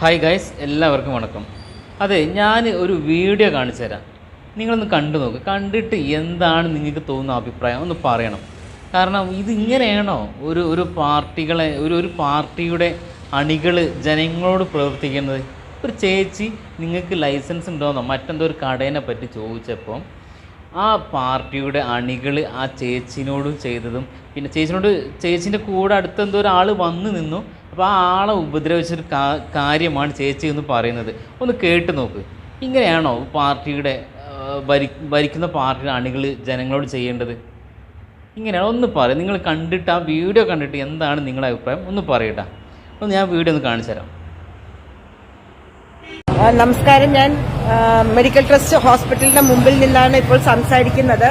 Hi guys എല്ലാവർക്കും വണക്കം. അതെ ഞാൻ ഒരു വീഡിയോ കാണിച്ചു തരാം. നിങ്ങളൊന്ന് കണ്ടു നോക്ക്. കണ്ടിട്ട് എന്താണ് നിങ്ങൾക്ക് തോന്നുന്ന അഭിപ്രായം? ഒന്ന് പറയണം. കാരണം ഇത് ഇങ്ങനെയാണോ ഒരു ഒരു പാർട്ടികളെ ഒരു ഒരു പാർട്ടിയുടെ അണികൾ ജനങ്ങളോട് പ്രവർത്തിക്കുന്നത്? ഒരു ചേച്ചി നിങ്ങൾക്ക് ലൈസൻസ് ഉണ്ടോയെന്നോ മറ്റെന്തോ ഒരു കടേനെ പറ്റി ചോദിച്ചപ്പോൾ ആ പാർട്ടിയുടെ അണികൾ ആ ചേച്ചിനോട് ചെയ്തതും പിന്നെ ചേച്ചിനോട് ചേച്ചീന്റെ കൂടെ അടുത്തെന്തോ ഒരാൾ വന്ന് നിന്നു. അപ്പോൾ ആ ആളെ ഉപദ്രവിച്ചൊരു കാര്യമാണ് ചേച്ചി എന്ന് പറയുന്നത്. ഒന്ന് കേട്ട് നോക്ക്. ഇങ്ങനെയാണോ പാർട്ടിയുടെ ഭരി ഭരിക്കുന്ന പാർട്ടിയുടെ അണികൾ ജനങ്ങളോട് ചെയ്യേണ്ടത്? ഇങ്ങനെയാണോ? ഒന്ന് പറയും നിങ്ങൾ കണ്ടിട്ട് ആ വീഡിയോ കണ്ടിട്ട് എന്താണ് നിങ്ങളുടെ അഭിപ്രായം? ഒന്ന് പറയട്ടാ. ഒന്ന് ഞാൻ വീഡിയോ ഒന്ന് കാണിച്ചു തരാം. നമസ്കാരം. ഞാൻ മെഡിക്കൽ ട്രസ്റ്റ് ഹോസ്പിറ്റലിന്റെ മുമ്പിൽ നിന്നാണ് ഇപ്പോൾ സംസാരിക്കുന്നത്.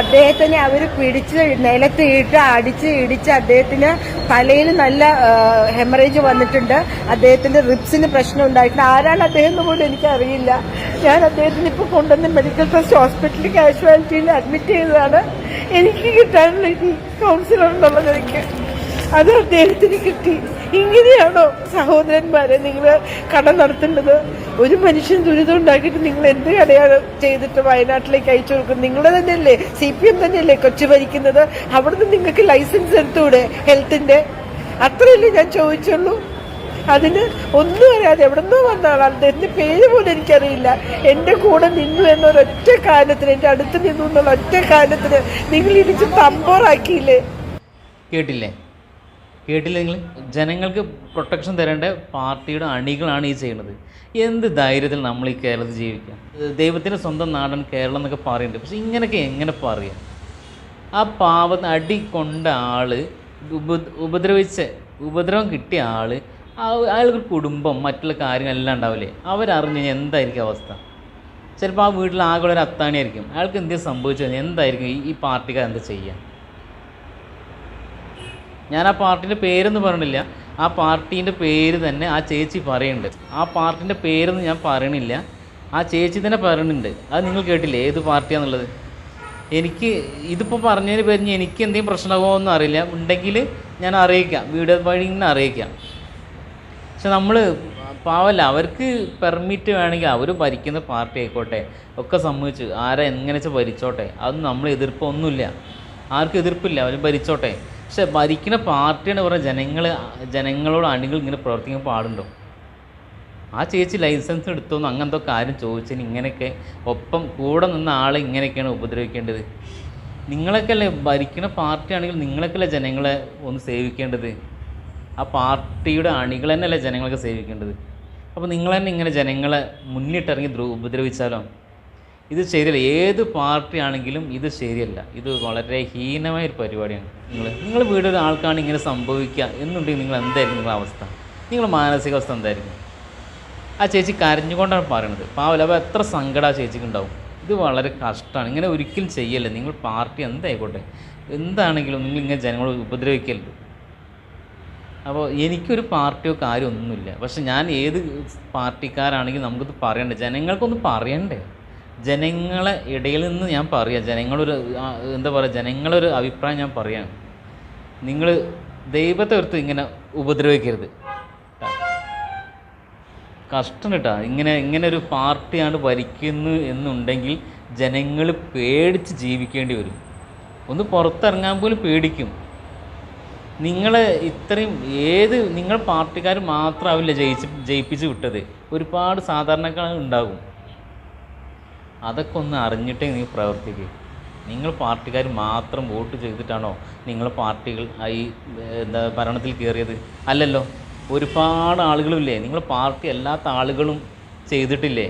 അദ്ദേഹത്തിനെ അവർ പിടിച്ച് നിലത്ത് ഇട്ട് അടിച്ച് ഇടിച്ച് അദ്ദേഹത്തിന് തലയിൽ നല്ല ഹെമറേജ് വന്നിട്ടുണ്ട്. അദ്ദേഹത്തിന്റെ റിപ്സിന് പ്രശ്നം ഉണ്ടായിട്ടുണ്ട്. ആരാണ് അദ്ദേഹം എന്ന് പോലും എനിക്കറിയില്ല. ഞാൻ അദ്ദേഹത്തിന് ഇപ്പോൾ കൊണ്ടുവന്ന് മെഡിക്കൽ ട്രസ്റ്റ് ഹോസ്പിറ്റലിൽ കാഷ്വാലിറ്റിയിൽ അഡ്മിറ്റ് ചെയ്തതാണ്. എനിക്ക് കിട്ടാനുള്ള കൗൺസിലർ എന്നുള്ളത് എനിക്ക് അത് അദ്ദേഹത്തിന് കിട്ടി. ഇങ്ങനെയാണോ സഹോദരന്മാരെ നിങ്ങൾ കട നടത്തേണ്ടത് ഒരു മനുഷ്യൻ ദുരിതം ഉണ്ടാക്കിയിട്ട് നിങ്ങൾ എന്ത് കടയാണ് ചെയ്തിട്ട് വയനാട്ടിലേക്ക് അയച്ചു കൊടുക്കുന്നത്? നിങ്ങൾ തന്നെയല്ലേ സി പി എം തന്നെയല്ലേ കൊച്ചു ഭരിക്കുന്നത്? അവിടുന്ന് നിങ്ങൾക്ക് ലൈസൻസ് എടുത്തൂടെ ഹെൽത്തിന്റെ? അത്രയല്ലേ ഞാൻ ചോദിച്ചുള്ളൂ. അതിന് ഒന്നും അറിയാതെ എവിടെന്നോ വന്ന ആളാണ് പേര് പോലും എനിക്കറിയില്ല. എന്റെ കൂടെ നിന്നു എന്നൊരൊറ്റ കാരണത്തിന് എന്റെ അടുത്ത് നിന്നു എന്നുള്ള ഒറ്റ കാരണത്തിന് നിങ്ങൾ ഇടിച്ച് തമ്പോറാക്കിയില്ലേ കേട്ടില്ലേ? കേട്ടില്ല നിങ്ങൾ? ജനങ്ങൾക്ക് പ്രൊട്ടക്ഷൻ തരേണ്ട പാർട്ടിയുടെ അണികളാണ് ഈ ചെയ്യുന്നത്. എന്ത് ധൈര്യത്തിൽ നമ്മൾ ഈ കേരളത്തിൽ ജീവിക്കാം? ദൈവത്തിന്റെ സ്വന്തം നാടൻ കേരളം എന്നൊക്കെ പറയുന്നുണ്ട്. പക്ഷെ ഇങ്ങനെയൊക്കെ എങ്ങനെ പറയാം? ആ പാവത്തിന് അടി കൊണ്ട ആൾ ഉപ ഉപദ്രവിച്ച ഉപദ്രവം കിട്ടിയ ആൾ അയാൾക്ക് കുടുംബം മറ്റുള്ള കാര്യങ്ങളെല്ലാം ഉണ്ടാവില്ലേ? അവരറിഞ്ഞു കഴിഞ്ഞാൽ എന്തായിരിക്കും അവസ്ഥ? ചിലപ്പോൾ ആ വീട്ടിൽ ആകെ ഒരു അത്താണിയായിരിക്കും അയാൾക്ക് എന്തെങ്കിലും സംഭവിച്ചു കഴിഞ്ഞാൽ എന്തായിരിക്കും ഈ പാർട്ടിക്കാർ എന്താ ചെയ്യുക ഞാൻ ആ പാർട്ടിന്റെ പേരൊന്നും പറയണില്ല ആ പാർട്ടീന്റെ പേര് തന്നെ ആ ചേച്ചി പറയുന്നുണ്ട്. ആ പാർട്ടിന്റെ പേരൊന്നും ഞാൻ പറയണില്ല. ആ ചേച്ചി തന്നെ പറയുന്നുണ്ട്. അത് നിങ്ങൾ കേട്ടില്ലേ? ഏത് പാർട്ടിയാണെന്നുള്ളത് എനിക്ക് ഇതിപ്പോൾ പറഞ്ഞതിന് പേരിഞ്ഞ് എനിക്ക് എന്തെങ്കിലും പ്രശ്നമാകുമോ അറിയില്ല. ഉണ്ടെങ്കിൽ ഞാൻ അറിയിക്കാം. വീഡിയോ വഴി ഇങ്ങനെ അറിയിക്കാം. പക്ഷെ നമ്മൾ പാവല്ല അവർക്ക് പെർമിറ്റ് വേണമെങ്കിൽ അവർ ഭരിക്കുന്ന പാർട്ടി ആയിക്കോട്ടെ ഒക്കെ സമ്മതിച്ച്. ആരെ എങ്ങനെ വെച്ചാൽ ഭരിച്ചോട്ടെ? അതൊന്നും നമ്മൾ എതിർപ്പൊന്നുമില്ല. ആർക്കും എതിർപ്പില്ല. അവർ ഭരിച്ചോട്ടെ. പക്ഷെ ഭരിക്കുന്ന പാർട്ടിയാണ് പറഞ്ഞ ജനങ്ങൾ ജനങ്ങളോട് അണികൾ ഇങ്ങനെ പ്രവർത്തിക്കാൻ പാടുണ്ടോ? ആ ചേച്ചി ലൈസൻസ് എടുത്തോന്ന് അങ്ങനത്തെ കാര്യം ചോദിച്ചതിന് ഇങ്ങനെയൊക്കെ ഒപ്പം കൂടെ നിന്ന ആളെ ഇങ്ങനെയൊക്കെയാണ് ഉപദ്രവിക്കേണ്ടത്. നിങ്ങളൊക്കെ അല്ലേ ഭരിക്കുന്ന പാർട്ടി ആണെങ്കിൽ നിങ്ങളൊക്കെ അല്ലേ ജനങ്ങളെ ഒന്ന് സേവിക്കേണ്ടത്? ആ പാർട്ടിയുടെ അണികൾ തന്നെയല്ലേ ജനങ്ങളൊക്കെ സേവിക്കേണ്ടത്? അപ്പോൾ നിങ്ങൾ തന്നെ ഇങ്ങനെ ജനങ്ങളെ മുന്നിട്ടിറങ്ങി ദ്രോ ഉപദ്രവിച്ചാലോ? ഇത് ശരിയല്ല ഏത് പാർട്ടി ആണെങ്കിലും ഇത് ശരിയല്ല. ഇത് വളരെ ഹീനമായ ഒരു പരിപാടിയാണ്. നിങ്ങൾ നിങ്ങൾ വീടൊരു ആൾക്കാണ് ഇങ്ങനെ സംഭവിക്കുക എന്നുണ്ടെങ്കിൽ നിങ്ങൾ എന്തായിരിക്കും നിങ്ങളുടെ അവസ്ഥ? നിങ്ങളുടെ മാനസികാവസ്ഥ എന്തായിരിക്കും? ആ ചേച്ചി കരഞ്ഞുകൊണ്ടാണ് പറയണത്. പാവല അപ്പോൾ എത്ര സങ്കടം ആ ചേച്ചിക്ക് ഉണ്ടാവും? ഇത് വളരെ കഷ്ടമാണ്. ഇങ്ങനെ ഒരിക്കലും ചെയ്യല്ലേ? നിങ്ങൾ പാർട്ടി എന്തായിക്കോട്ടെ? എന്താണെങ്കിലും നിങ്ങൾ ഇങ്ങനെ ജനങ്ങളെ ഉപദ്രവിക്കരുത്. അപ്പോൾ എനിക്കൊരു പാർട്ടിയോ കാര്യമൊന്നുമില്ല. പക്ഷെ ഞാൻ ഏത് പാർട്ടിക്കാരാണെങ്കിലും നമുക്കിത് പറയണ്ടേ? ജനങ്ങൾക്കൊന്ന് പറയണ്ടേ? ജനങ്ങളെ ഇടയിൽ നിന്ന് ഞാൻ പറയാം. ജനങ്ങളൊരു എന്താ പറയുക ജനങ്ങളൊരു അഭിപ്രായം ഞാൻ പറയാം. നിങ്ങൾ ദൈവത്തെ ഓർത്ത് ഇങ്ങനെ ഉപദ്രവിക്കരുത്. കഷ്ടം കേട്ടോ. ഇങ്ങനെ ഇങ്ങനെ ഒരു പാർട്ടിയാണ് ഭരിക്കുന്നു എന്നുണ്ടെങ്കിൽ ജനങ്ങൾ പേടിച്ച് ജീവിക്കേണ്ടി വരും. ഒന്ന് പുറത്തിറങ്ങാൻ പോലും പേടിക്കും. നിങ്ങൾ ഇത്രയും ഏത് നിങ്ങൾ പാർട്ടിക്കാർ മാത്രമാവില്ല ജയിച്ച് ജയിപ്പിച്ച് വിട്ടത്. ഒരുപാട് സാധാരണക്കാർ ഉണ്ടാകും. അതൊക്കെ ഒന്ന് അറിഞ്ഞിട്ടേ നിങ്ങൾ പ്രവർത്തിക്കുക നിങ്ങൾ പാർട്ടിക്കാർ മാത്രം വോട്ട് ചെയ്തിട്ടാണോ നിങ്ങൾ പാർട്ടികൾ ഈ എന്താ ഭരണത്തിൽ കയറിയത്? അല്ലല്ലോ. ഒരുപാട് ആളുകളുമില്ലേ? നിങ്ങൾ പാർട്ടി അല്ലാത്ത ആളുകളും ചെയ്തിട്ടില്ലേ?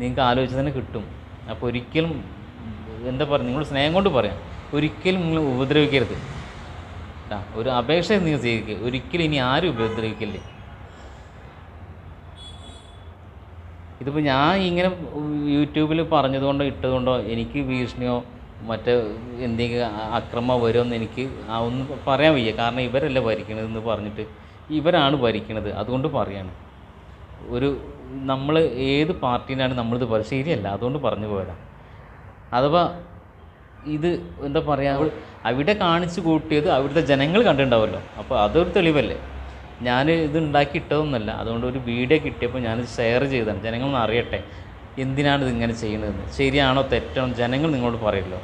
നിങ്ങൾക്ക് ആലോചിച്ച് തന്നെ കിട്ടും. അപ്പോൾ ഒരിക്കലും എന്താ പറയുക നിങ്ങൾ സ്നേഹം കൊണ്ട് പറയാം. ഒരിക്കലും നിങ്ങൾ ഉപദ്രവിക്കരുത്. ഒരു അപേക്ഷ നിങ്ങൾ സ്വീകരിക്കുക ഒരിക്കലും ഇനി ആരും ഉപദ്രവിക്കല്ലേ? ഇതിപ്പോൾ ഞാൻ ഇങ്ങനെ യൂട്യൂബിൽ പറഞ്ഞതുകൊണ്ടോ ഇട്ടതുകൊണ്ടോ എനിക്ക് ഭീഷണിയോ മറ്റ് എന്തെങ്കിലും അക്രമം വരുമെന്ന് എനിക്ക് ഒന്നും പറയാൻ വയ്യ. കാരണം ഇവരല്ല ഭരിക്കണതെന്ന് പറഞ്ഞിട്ട് ഇവരാണ് ഭരിക്കണത്. അതുകൊണ്ട് പറയാണ്. ഒരു നമ്മൾ ഏത് പാർട്ടീനാണ് നമ്മളിത് പറയുക ശരിയല്ല. അതുകൊണ്ട് പറഞ്ഞു പോരാ അഥവാ ഇത് എന്താ പറയുക അവിടെ കാണിച്ചു കൂട്ടിയത് അവിടുത്തെ ജനങ്ങൾ കണ്ടിട്ടുണ്ടാവുമല്ലോ അപ്പോൾ അതൊരു തെളിവല്ലേ? ഞാൻ ഇത് ഉണ്ടാക്കി ഇട്ടതൊന്നുമല്ല അതുകൊണ്ട് ഒരു വീഡിയോ കിട്ടിയപ്പോൾ ഞാൻ ഷെയർ ചെയ്തതാണ്. ജനങ്ങളൊന്ന് അറിയട്ടെ എന്തിനാണ് ഇതിങ്ങനെ ചെയ്യുന്നതെന്ന്? ശരിയാണോ തെറ്റാണോ ജനങ്ങൾ നിങ്ങളോട് പറയല്ലോ.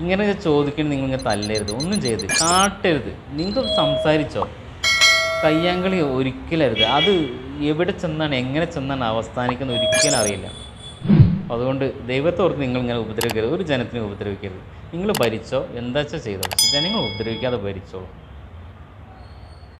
ഇങ്ങനെ ചോദിക്കണം നിങ്ങൾ ഇങ്ങനെ തല്ലരുത് ഒന്നും ചെയ്ത് കാട്ടരുത്. നിങ്ങൾ സംസാരിച്ചോ. കയ്യാങ്കളി ഒരിക്കലരുത്. അത് എവിടെ ചെന്നാണ് എങ്ങനെ ചെന്നാണ് അവസാനിക്കുന്നത് ഒരിക്കലും അറിയില്ല. അതുകൊണ്ട് ദൈവത്തോർത്ത് നിങ്ങൾ ഇങ്ങനെ ഉപദ്രവിക്കരുത്. ഒരു ജനത്തിനെ ഉപദ്രവിക്കരുത്. നിങ്ങൾ ഭരിച്ചോ എന്താ വെച്ചാൽ ചെയ്തോ? ജനങ്ങൾ ഉപദ്രവിക്കാതെ ഭരിച്ചോളൂ.